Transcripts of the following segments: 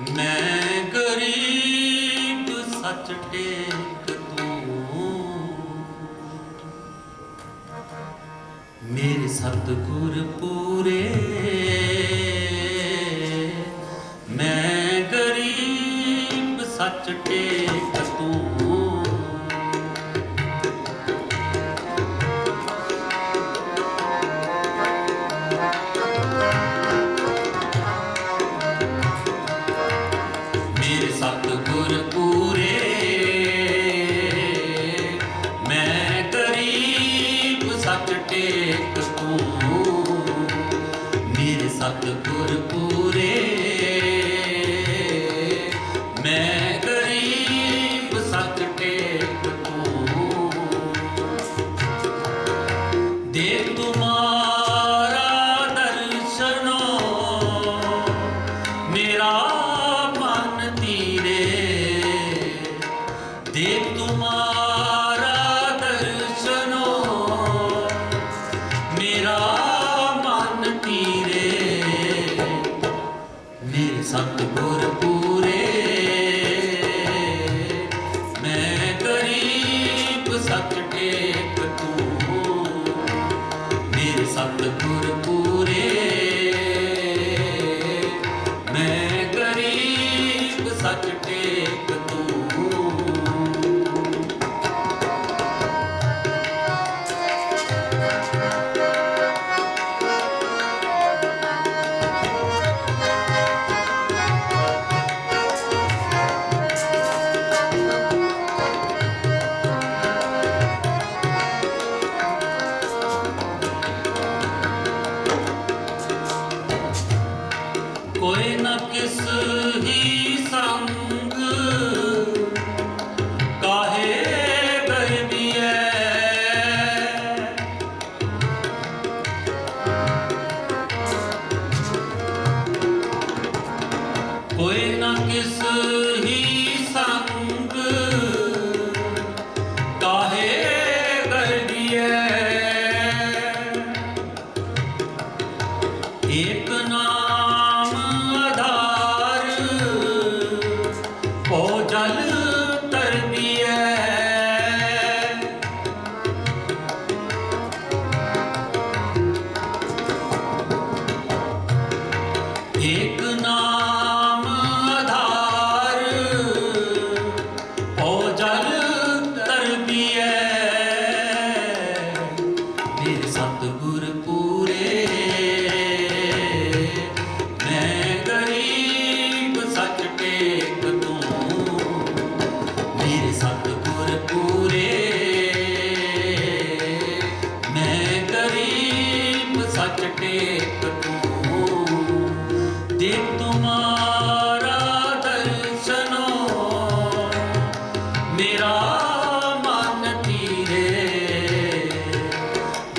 ਮੈਂ ਗਰੀਬ ਸੱਚ ਟੇਕ ਤੂੰ। ਮੇਰੇ ਸਤਗੁਰ ਪੂਰੇ। ਮੈਂ ਗਰੀਬ ਸੱਚ ਟੇਕ ਤੂੰ। ਮੇਰੇ ਸਤਿਗੁਰ ਪੂਰੇ। ਮੈਂ ਗਰੀਬ ਸਤ ਟੇਕ ਤੂੰ ਦੇ ਤੁਮਾਰਾ ਦਰਸ਼ਨੋ ਮੇਰਾ காத்திருக்கே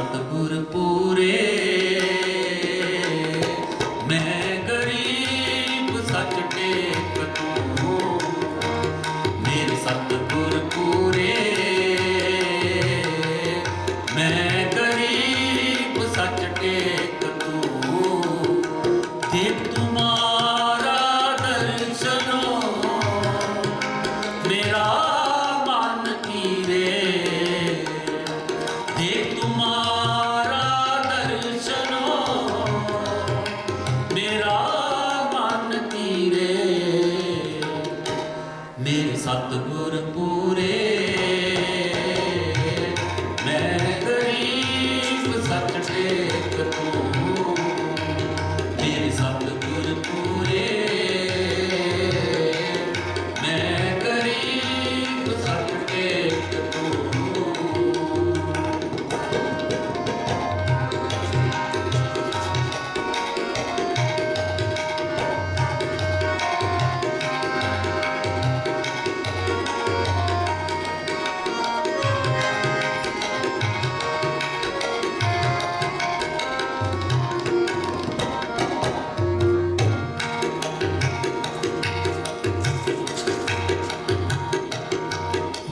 ਸਤਿਗੁਰ ਪੂਰੇ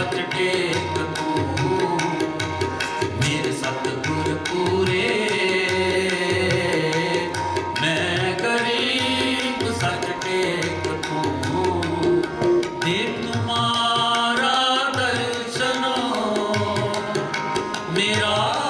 ਸੱਚ ਤੂੰ। ਸਤਿਗੁਰ ਪੂਰੇ। ਮੈਂ ਗਰੀਬ ਸੱਚ ਟੇਕ ਤੂੰ। ਦੇਵ ਤੁਮਾਰਾ ਦਰਸ਼ਨੋ ਮੇਰਾ